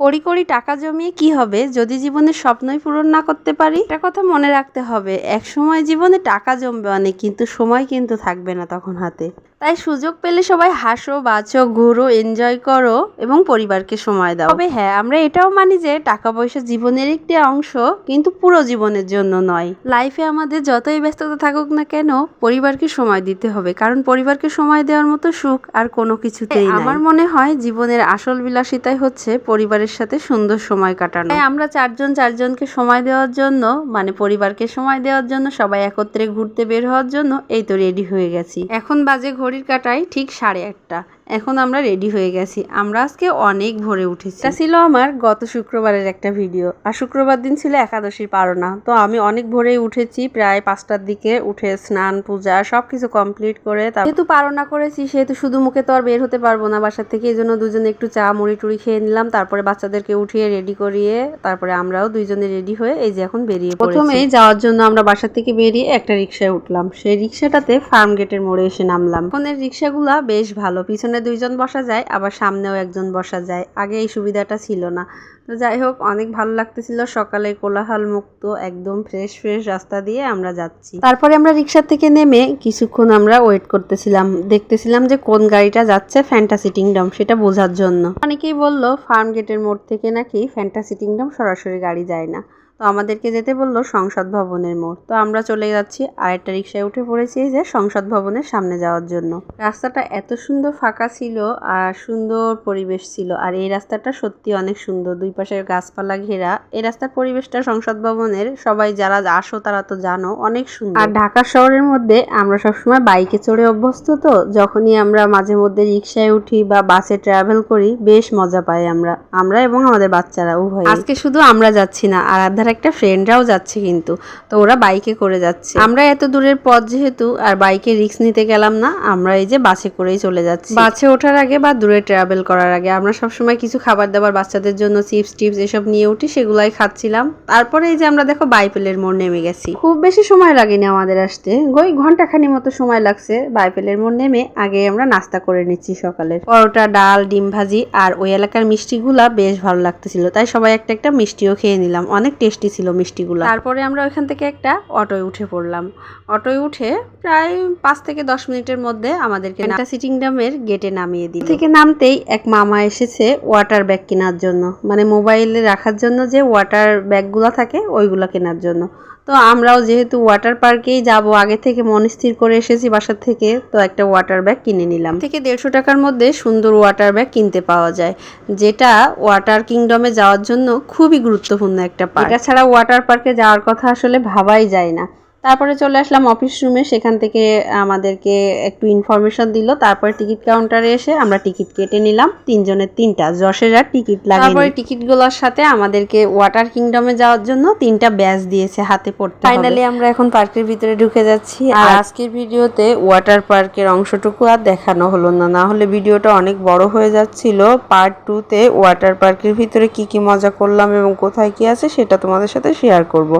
কড়ি কড়ি টাকা জমিয়ে কি হবে? যদি জীবনের স্বপ্নই পূরণ না করতে পারি? একটা কথা মনে রাখতে হবে এক সময় জীবনে টাকা জমবে অনেক, কিন্তু সময় কিন্তু থাকবে না তখন হাতে। তাই সুযোগ পেলে সবাই হাসো বাঁচো ঘুরো এনজয় করো এবং পরিবারকে সময় দাও। তবে হ্যাঁ আমরা এটাও মানি যে টাকা পয়সা জীবনের একটি অংশ কিন্তু পুরো জীবনের জন্য নয়। লাইফে আমাদের যতই ব্যস্ততা থাকুক না কেন পরিবারকে সময় দিতে হবে। কারণ পরিবারকে সময় দেওয়ার মতো সুখ আর কোনো কিছুতেই নাই। আমার মনে হয় জীবনের আসল বিলাসিতাই হচ্ছে পরিবারের সাথে সুন্দর সময় কাটানো। তাই আমরা চারজন চারজনকে সময় দেওয়ার জন্য মানে পরিবারকে সময় দেওয়ার জন্য সবাই একত্রে ঘুরতে বের হওয়ার জন্য এই তো রেডি হয়ে গেছি। এখন বাজে ঘড়ির কাঁটায় ঠিক সাড়ে একটা। এখন আমরা রেডি হয়ে গেছি। আমরা আজকে অনেক ভোরে উঠেছি। এটা ছিল আমার গত শুক্রবারের একটা ভিডিও আর শুক্রবার দিন ছিল একাদশীর পারনা তো আমি অনেক ভোরেই উঠেছি, প্রায় পাঁচটার দিকে উঠে স্নান, পূজা সব কিছু কমপ্লিট করে যেহেতু পারনা করেছি, সেহেতু শুধু মুখে তো আর বের হতে পারব না বাসার থেকে এই জন্য দুজনে একটু চা, মুড়ি টুড়ি খেয়ে নিলাম। তারপরে বাচ্চাদেরকে উঠিয়ে রেডি করিয়ে তারপরে আমরাও দুইজনে রেডি হয়ে এই যে এখন বেরিয়ে প্রথমেই যাওয়ার জন্য আমরা বাসা থেকে বেরিয়ে একটা রিক্সায় উঠলাম। সেই রিক্সাটাতে ফার্ম গেটের মোড়ে এসে নামলাম। ফোনের রিক্সাগুলা বেশ ভালো। পিছনে দুইজন বসা যায়, আবার সামনেও একজন বসা যায়। আগে এই সুবিধাটা ছিল না। তো যাই হোক, অনেক ভালো লাগতেছিল। সকালে কোলাহল মুক্ত একদম ফ্রেশ ফ্রেশ রাস্তা দিয়ে আমরা যাচ্ছি। তারপরে আমরা রিক্সা থেকে নেমে কিছুক্ষণ আমরা ওয়েট করতেছিলাম। দেখতেছিলাম যে কোন গাড়িটা যাচ্ছে ফ্যান্টাসি কিংডম সেটা বোঝার জন্য। অনেকেই বলল ফার্ম গেটের মোড় থেকে নাকি ফ্যান্টাসি কিংডম সরাসরি গাড়ি যায় না। তো আমাদেরকে যেতে বলল সংসদ ভবনের মোড়। তো আমরা চলে যাচ্ছি আর একটা রিক্সায় উঠে পড়েছি যে সংসদ ভবনের সামনে যাওয়ার জন্য। রাস্তাটা এত সুন্দর ফাঁকা ছিল আর সুন্দর পরিবেশ ছিল আর এই রাস্তাটা সত্যি অনেক সুন্দর। দুই পাশের গাছপালা ঘেরা, এই রাস্তার পরিবেশটা সংসদ ভবনের, সবাই যারা আসো তারা তো জানো, অনেক সুন্দর। আর ঢাকা শহরের মধ্যে আমরা সবসময় বাইকে চড়ে অভ্যস্ত তো, যখনই আমরা মাঝে মধ্যে রিক্সায় উঠি বা বাসে ট্রাভেল করি, বেশ মজা পাই আমরা আমরা এবং আমাদের বাচ্চারা উভয় আজকে শুধু আমরা যাচ্ছি না, আর আধার একটা ফ্রেন্ডরাও যাচ্ছে কিন্তু। তো ওরা বাইকে করে যাচ্ছে। আমরা এত দূরের পথ যেহেতু, আর বাইকে রিক্স নিতে গেলাম না, আমরা এই যে বাসে করেই চলে যাচ্ছি। বাসে ওঠার আগে বা দূরে ট্রাভেল করার আগে আমরা সবসময় কিছু খাবার দাবার বাচ্চাদের জন্য চিপস টিপস এসব নিয়ে উঠি, সেগুলাই খাচ্ছিলাম। তারপরে এই যে আমরা দেখো বাইপেলের মোড় নেমে গেছি। খুব বেশি সময় লাগেনি আমাদের আসতে। ওই ঘন্টাখানি মতো সময় লাগছে বাইপেলের মোড় নেমে। আগে আমরা নাস্তা করে নিচ্ছি সকালের। পরোটা, ডাল, ডিম ভাজি, আর ওই এলাকার মিষ্টিগুলা বেশ ভালো লাগতেছিল। তাই সবাই একটা একটা মিষ্টিও খেয়ে নিলাম। অনেক টেস্টি ছিল মিষ্টিগুলো। তারপরে আমরা ওখান থেকে একটা অটোয় উঠে পড়লাম। অটোয় উঠে প্রায় পাঁচ থেকে দশ মিনিটের মধ্যে আমাদেরকে একটা সিটিংডামের গেটে নামিয়ে দিই থেকে নামতেই এক মামা এসেছে ওয়াটার ব্যাগ কেনার জন্য। মানে মোবাইলে রাখার জন্য যে ওয়াটার ব্যাগগুলো থাকে ওইগুলো কেনার জন্য। তো আমরাও যেহেতু ওয়াটার পার্কেই যাব আগে থেকে মন স্থির করে এসেছি বাসার থেকে তো একটা ওয়াটার ব্যাগ কিনে নিলাম। থেকে দেড়শো টাকার মধ্যে সুন্দর ওয়াটার ব্যাগ কিনতে পাওয়া যায় যেটা ওয়াটার কিংডমে যাওয়ার জন্য খুবই গুরুত্বপূর্ণ একটা পার্ক এটা ছাড়া ওয়াটার পার্কে যাওয়ার কথা আসলে ভাবাই যায় না। তারপরে চলে আসলাম অফিস রুমে সেখান থেকে আমাদেরকে একটু ইনফরমেশন দিল। তারপরে টিকিট কাউন্টারে এসে আমরা টিকিট কেটে নিলাম। তিনজনের তিনটা। যশের আর টিকিট লাগে তারপরে টিকিটগুলোর সাথে আমাদেরকে ওয়াটার কিংডমে যাওয়ার জন্য তিনটা ব্যাচ দিয়েছে হাতে পড়তে ফাইনালি আমরা এখন পার্কের ভিতরে ঢুকে যাচ্ছি। আর আজকের ভিডিওতে ওয়াটার পার্কের অংশটুকু আর দেখানো হলো না। না হলে ভিডিওটা অনেক বড় হয়ে যাচ্ছিল। পার্ট টুতে ওয়াটার পার্কের ভিতরে কি কি মজা করলাম এবং কোথায় কি আছে সেটা তোমাদের সাথে শেয়ার করব।